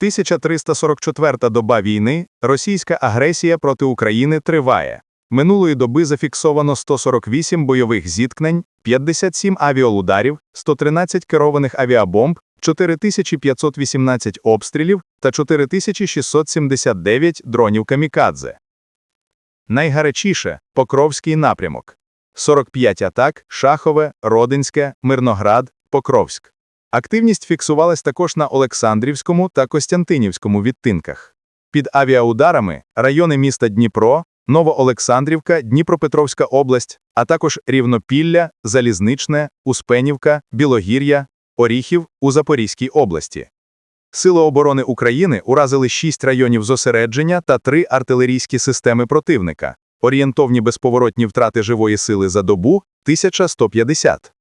1344 доба війни, російська агресія проти України триває. Минулої доби зафіксовано 148 бойових зіткнень, 57 авіаударів, 113 керованих авіабомб, 4518 обстрілів та 4679 дронів камікадзе. Найгарячіше – Покровський напрямок. 45 атак, Шахове, Родинське, Мирноград, Покровськ. Активність фіксувалась також на Олександрівському та Костянтинівському відтинках. Під авіаударами райони міста Дніпро, Новоолександрівка, Дніпропетровська область, а також Рівнопілля, Залізничне, Успенівка, Білогір'я, Оріхів у Запорізькій області. Сили оборони України уразили 6 районів зосередження та 3 артилерійські системи противника. Орієнтовні безповоротні втрати живої сили за добу – 1150.